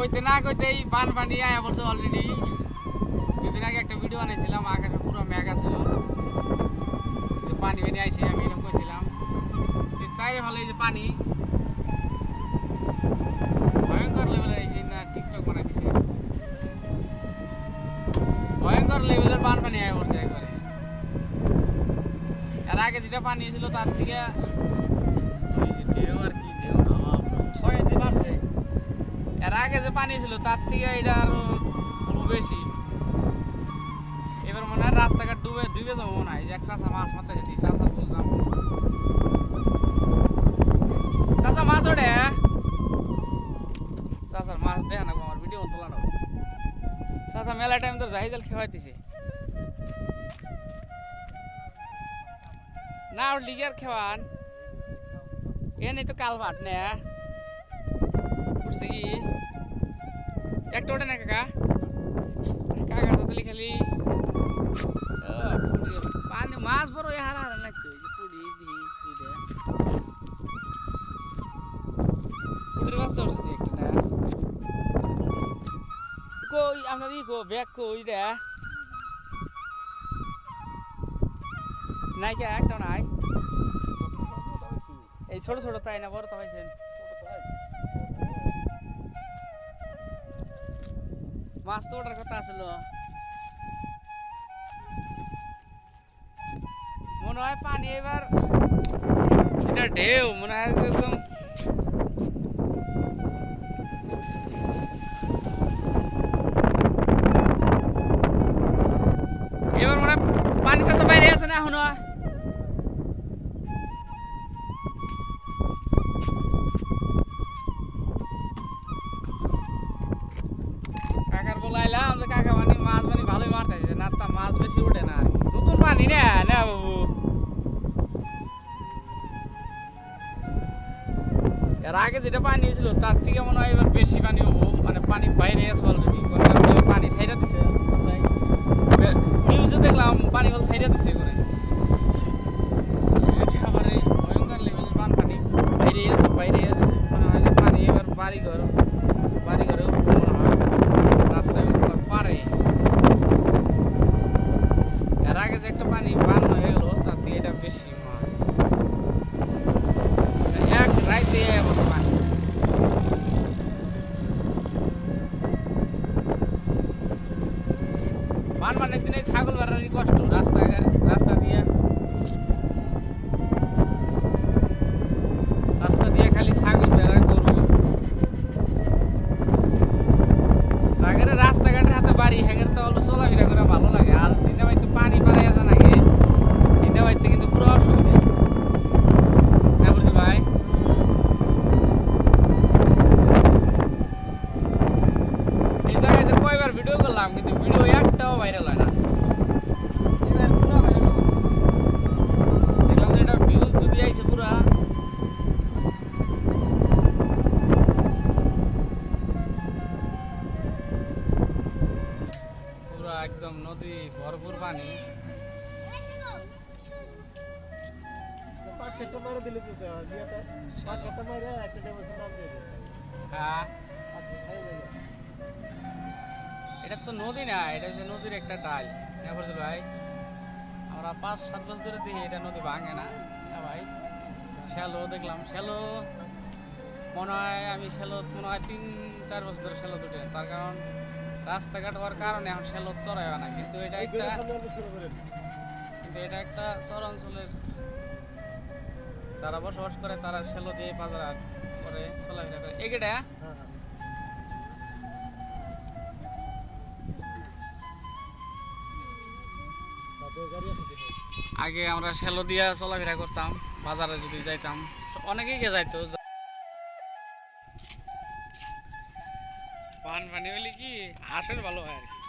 কইতে না কইতেই বান পানি আয়া পড়ছে অলরেডি দুদিন আগে একটা ভিডিও বানাইছিলাম, আকাশে পুরো মেঘ আছিল যে পানি পানি আইসে, আমি এরকম কইছিলাম। যে চাইরে ভালো এই যে পানি, ভয়ঙ্কর লেভেলের আইসে না টিকটক বানাই দিছে। ভয়ঙ্কর লেভেলের বান পানি আয়া পড়ছে একবারে। এর আগে যেটা পানি ছিল, তার থেকে আর আগে যে পানি ছিল তার থেকে এটা আরও অল্প বেশি। এবার মনে হয় রাস্তাঘাট ডুবে ডুবে যাব মনে হয়। যে এক চাষা মাছ মারতে যেতে চাষা বললাম চাষা মাছ ওঠে চাষার মাছ দেয় না গো, আমার ভিডিও তোলা না। চাষা মেলা টাইম তো যাই জাল খেওয়াইতেছে। না ওর লিগের খেওয়ান? এ নেই তো কাল ভাট নে উঠছে কি? একটা ওঠে না কাকা কাকা তো তাহলে খালি ও, পানি মাছ বড় এ হারা হারা লাগছে ওই যে পুরি ঝি পুরি পুরির মাছ তো উঠছে একটা না কই আপনার ই কো ব্যাগ কই রে নাই কে একটা নাই এই ছোট ছোট তাই না বড় তো হয়েছেন মাছ তো কথা আসলো। মনে হয় পানি এবার এটা ঢেউ, মনে হয় একদম এবার মনে হয় পানি চাষা বাইরে আছে না এখনও? যেটা পানি হয়েছিল, তার থেকে মনে হয় এবার বেশি পানি হব। মানে পানি বাইরে আছে অলরেডি পানি ছাইরা দিছে নিউজে দেখলাম পানি হল ছাইরা দিছে করে একেবারে ভয়ঙ্কর লেভেলের বান পানি বাইরে আছে বাইরে আছে মনে হয় যে পানি এবার বাড়ি ঘর বাড়ি ঘরে উঠবে মনে হয় রাস্তায় উঠবার পারে এর আগে যে একটা পানি বান হয়ে গেল তার থেকে এটা বেশি মনে হয়। এক রাইতে এবার পানি বান বানের দিনে ছাগল বেড়ারই কষ্ট রাস্তা রাস্তা দিয়ে। রাস্তা দিয়ে খালি ছাগল বেড়া করব জায়গায় রাস্তাঘাটের হাতে বাড়ি হ্যাগের পুরা একদম নদী ভরপুর পানি। হ্যাঁ আচ্ছা এটা তো নদী না এটা হচ্ছে নদীর একটা ডাল। না ভাই? আমরা পাঁচ সাত বছর ধরে দেখি এটা নদী ভাঙে না। হ্যাঁ ভাই? শ্যালো দেখলাম শ্যালো। মনে হয় আমি শ্যালো মনে হয় তিন চার বছর ধরে শ্যালো দুটে। তার কারণ রাস্তাঘাট হওয়ার কারণে এখন শ্যালো চড়াই না কিন্তু এটা একটা কিন্তু এটা একটা শহর অঞ্চলের যারা বসবাস করে তারা শ্যালো দিয়ে বাজার করে চলাফেরা করে। এগেটা হ্যাঁ? হ্যাঁ দেখে। আগে আমরা শ্যালো দিয়া চলাফেরা করতাম বাজারে যদি যাইতাম অনেকেই যাইতো। পান পানি হলে কি আসেন ভালো হয় আর কি?